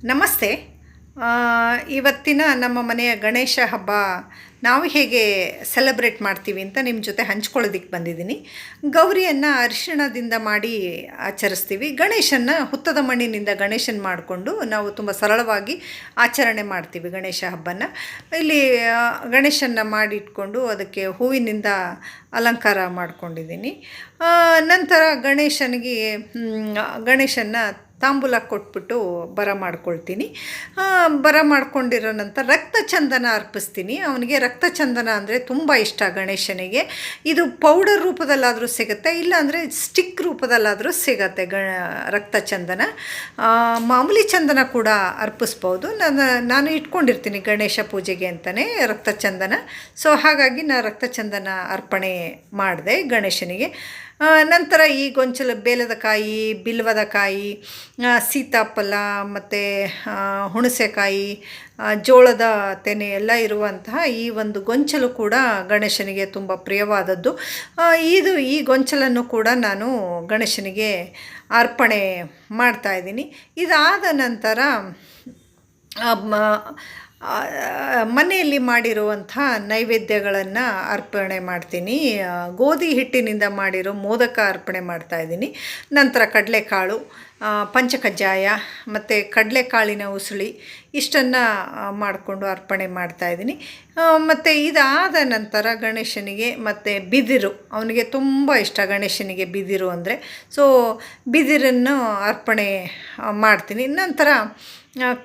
ನಮಸ್ತೆ. ಇವತ್ತಿನ ನಮ್ಮ ಮನೆಯ ಗಣೇಶ ಹಬ್ಬ ನಾವು ಹೇಗೆ ಸೆಲೆಬ್ರೇಟ್ ಮಾಡ್ತೀವಿ ಅಂತ ನಿಮ್ಮ ಜೊತೆ ಹಂಚ್ಕೊಳ್ಳೋದಿಕ್ಕೆ ಬಂದಿದ್ದೀನಿ. ಗೌರಿಯನ್ನು ಅರಿಶಿಣದಿಂದ ಮಾಡಿ ಆಚರಿಸ್ತೀವಿ. ಗಣೇಶನ ಹುತ್ತದ ಮಣ್ಣಿನಿಂದ ಗಣೇಶನ ಮಾಡಿಕೊಂಡು ನಾವು ತುಂಬ ಸರಳವಾಗಿ ಆಚರಣೆ ಮಾಡ್ತೀವಿ ಗಣೇಶ ಹಬ್ಬನ ಇಲ್ಲಿ ಗಣೇಶನ ಮಾಡಿಟ್ಕೊಂಡು ಅದಕ್ಕೆ ಹೂವಿನಿಂದ ಅಲಂಕಾರ ಮಾಡ್ಕೊಂಡಿದ್ದೀನಿ. ನಂತರ ಗಣೇಶನಿಗೆ ಮ್, ಗಣೇಶನ್ನ ತಾಂಬೂಲ ಕೊಟ್ಬಿಟ್ಟು ಬರ ಮಾಡ್ಕೊಳ್ತೀನಿ. ಬರ ಮಾಡ್ಕೊಂಡಿರೋ ನಂತರ ರಕ್ತ ಚಂದನ ಅರ್ಪಿಸ್ತೀನಿ. ಅವನಿಗೆ ರಕ್ತಚಂದನ ಅಂದರೆ ತುಂಬ ಇಷ್ಟ ಗಣೇಶನಿಗೆ. ಇದು ಪೌಡರ್ ರೂಪದಲ್ಲಾದರೂ ಸಿಗುತ್ತೆ ಇಲ್ಲಾಂದರೆ ಸ್ಟಿಕ್ ರೂಪದಲ್ಲಾದರೂ ಸಿಗತ್ತೆ ಗ ರಕ್ತ ಚಂದನ ಮಾಮೂಲಿ ಚಂದನ ಕೂಡ ಅರ್ಪಿಸ್ಬೋದು. ನಾನು ನಾನು ಇಟ್ಕೊಂಡಿರ್ತೀನಿ ಗಣೇಶ ಪೂಜೆಗೆ ಅಂತಲೇ ರಕ್ತಚಂದನ. ಸೊ ಹಾಗಾಗಿ ನಾನು ರಕ್ತ ಚಂದನ ಅರ್ಪಣೆ ಮಾಡಿದೆ ಗಣೇಶನಿಗೆ. ನಂತರ ಈ ಗೊಂಚಲು ಬೇಲದ ಕಾಯಿ, ಬಿಲ್ವದ ಕಾಯಿ ಸೀತಾಫಲ, ಮತ್ತು ಹುಣಸೆಕಾಯಿ ಜೋಳದ ತೆನೆ ಎಲ್ಲ ಇರುವಂತಹ ಈ ಒಂದು ಗೊಂಚಲು ಕೂಡ ಗಣೇಶನಿಗೆ ತುಂಬ ಪ್ರಿಯವಾದದ್ದು. ಇದು ಈ ಗೊಂಚಲನ್ನು ಕೂಡ ನಾನು ಗಣೇಶನಿಗೆ ಅರ್ಪಣೆ ಮಾಡ್ತಾ ಇದ್ದೀನಿ. ಇದಾದ ನಂತರ ಮನೆಯಲ್ಲಿ ಮಾಡಿರುವಂಥ ನೈವೇದ್ಯಗಳನ್ನು ಅರ್ಪಣೆ ಮಾಡ್ತೀನಿ. ಗೋಧಿ ಹಿಟ್ಟಿನಿಂದ ಮಾಡಿರೋ ಮೋದಕ ಅರ್ಪಣೆ ಮಾಡ್ತಾ ಇದ್ದೀನಿ. ನಂತರ ಕಡಲೆಕಾಳು ಪಂಚಕಜ್ಜಾಯ ಮತ್ತು ಕಡಲೆಕಾಳಿನ ಉಸುಳಿ ಇಷ್ಟನ್ನು ಮಾಡಿಕೊಂಡು ಅರ್ಪಣೆ ಮಾಡ್ತಾ ಇದ್ದೀನಿ. ಮತ್ತು ಇದಾದ ನಂತರ ಗಣೇಶನಿಗೆ ಮತ್ತು ಬಿದಿರು. ಅವನಿಗೆ ತುಂಬ ಇಷ್ಟ ಗಣೇಶನಿಗೆ ಬಿದಿರು ಅಂದರೆ. ಸೊ ಬಿದಿರನ್ನು ಅರ್ಪಣೆ ಮಾಡ್ತೀನಿ. ನಂತರ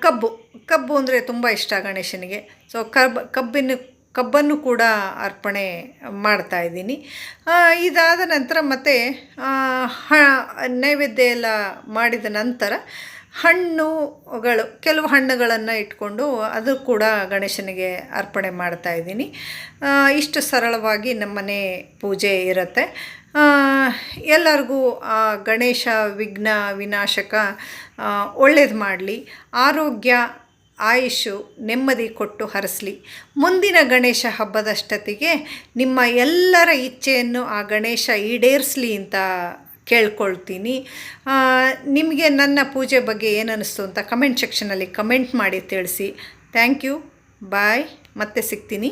ಕಬ್ಬು. ಕಬ್ಬು ಅಂದರೆ ತುಂಬ ಇಷ್ಟ ಗಣೇಶನಿಗೆ. ಸೊ ಕಬ್, ಕಬ್ಬಿನ, ಕಬ್ಬನ್ನು ಕೂಡ ಅರ್ಪಣೆ ಮಾಡ್ತಾ ಇದ್ದೀನಿ. ಇದಾದ ನಂತರ ಮತ್ತೆ ಹ, ನೈವೇದ್ಯ ಎಲ್ಲ ಮಾಡಿದ ನಂತರ ಹಣ್ಣುಗಳು, ಕೆಲವು ಹಣ್ಣುಗಳನ್ನು ಇಟ್ಕೊಂಡು ಅದು ಕೂಡ ಗಣೇಶನಿಗೆ ಅರ್ಪಣೆ ಮಾಡ್ತಾ ಇದ್ದೀನಿ. ಇಷ್ಟು ಸರಳವಾಗಿ ನಮ್ಮನೆ ಪೂಜೆ ಇರುತ್ತೆ. ಎಲ್ಲರಿಗೂ ಆ ಗಣೇಶ ವಿಘ್ನ ವಿನಾಶಕ ಒಳ್ಳೇದು ಮಾಡಲಿ. ಆರೋಗ್ಯ ಆಯುಷು ನೆಮ್ಮದಿ ಕೊಟ್ಟು ಹರಸಲಿ. ಮುಂದಿನ ಗಣೇಶ ಹಬ್ಬದಷ್ಟೊತ್ತಿಗೆ ನಿಮ್ಮ ಎಲ್ಲರ ಇಚ್ಛೆಯನ್ನು ಆ ಗಣೇಶ ಈಡೇರಿಸಲಿ ಅಂತ ಕೇಳ್ಕೊಳ್ತೀನಿ. ನಿಮಗೆ ನನ್ನ ಪೂಜೆ ಬಗ್ಗೆ ಏನನ್ನಿಸ್ತು ಅಂತ ಕಮೆಂಟ್ ಸೆಕ್ಷನಲ್ಲಿ ಕಮೆಂಟ್ ಮಾಡಿ ತಿಳಿಸಿ. ಥ್ಯಾಂಕ್ ಯು, ಬಾಯ್, ಮತ್ತೆ ಸಿಗ್ತೀನಿ.